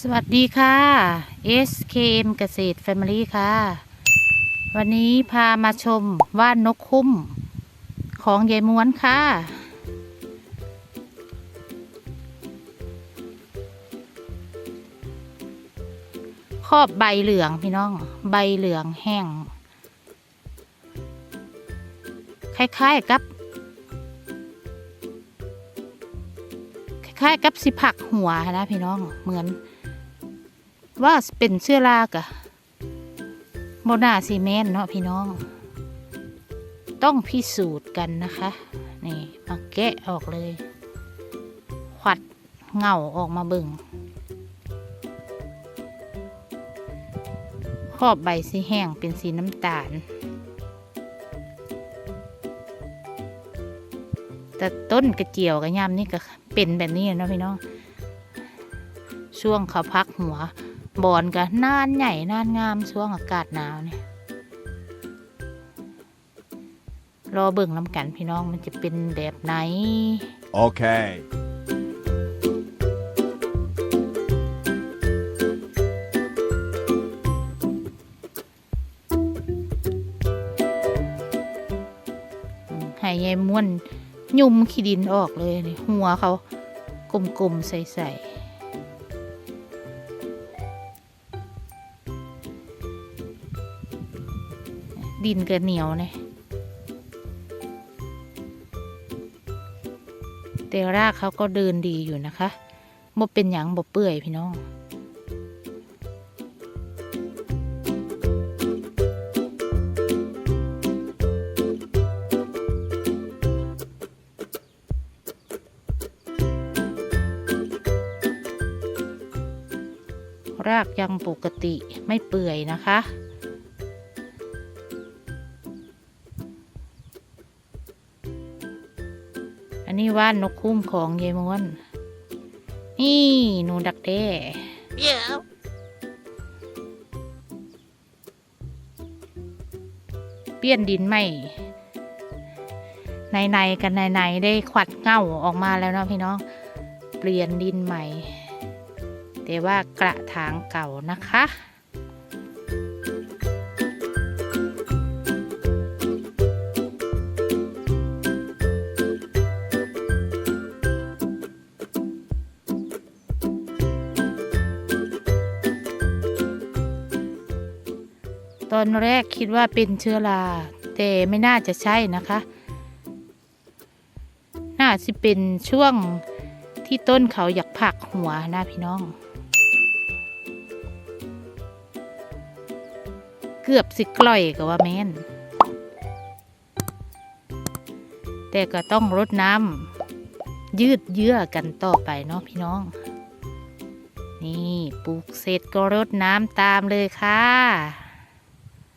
สวัสดีค่ะ SKM เกษตร Family ค่ะ วันนี้พามาชมว่านนกคุ้มของยายม้วนค่ะ ครอบใบเหลืองพี่น้อง ใบเหลืองแห้ง คล้ายๆกับ คล้ายๆกับสิผักหัวนะพี่น้อง เหมือน ว่าเป็นเสื้อลากะโมนาซีเมนเนาะพี่น้อง ต้องพิสูจน์กันนะคะ นี่มาแกะออกเลยขวัดเงาออกมาเบิ่งขอบใบสีแห้งเป็นสีน้ำตาล แต่ต้นกระเจียวกับยำนี่ก็เป็นแบบนี้เนาะพี่น้อง ช่วงเขาพักหัว บอนก็นานใหญ่นานงามช่วงอากาศหนาวเนี่ยรอเบิ่งน้ำกันพี่น้องมันจะเป็นแบบไหน Okay. อืมให้ยายม้วน ยุ่มขี้ดินออกเลยนี่หัวเขากลมๆใสๆ ดินก็เหนียวเนี่ยแต่รากเขาก็เดินดีอยู่นะคะบ่เป็นหยังบ่เปื่อยพี่น้องรากยังปกติไม่เปื่อยนะคะ อันนี้ว่านนกคุ้มของยายม้วนนี่หนูดักแด้เปี้ยนดินไม่ในๆกันในๆได้ขวัดเง่าออกมาแล้วเนาะพี่น้อง เปลี่ยนดินใหม่ แต่ว่ากระถางเก่านะคะ ตอนแรกคิดว่าเป็นเชื้อราแต่ไม่น่าจะใช่นะคะ น่าจะเป็นช่วงที่ต้นเขาอยากผักหัวนะพี่น้อง เกือบสิกล่อยกับว่าแม่น แต่ก็ต้องรดน้ำยืดเยื้อกันต่อไปเนาะพี่น้อง นี่ปลูกเสร็จก็รดน้ำตามเลยค่ะ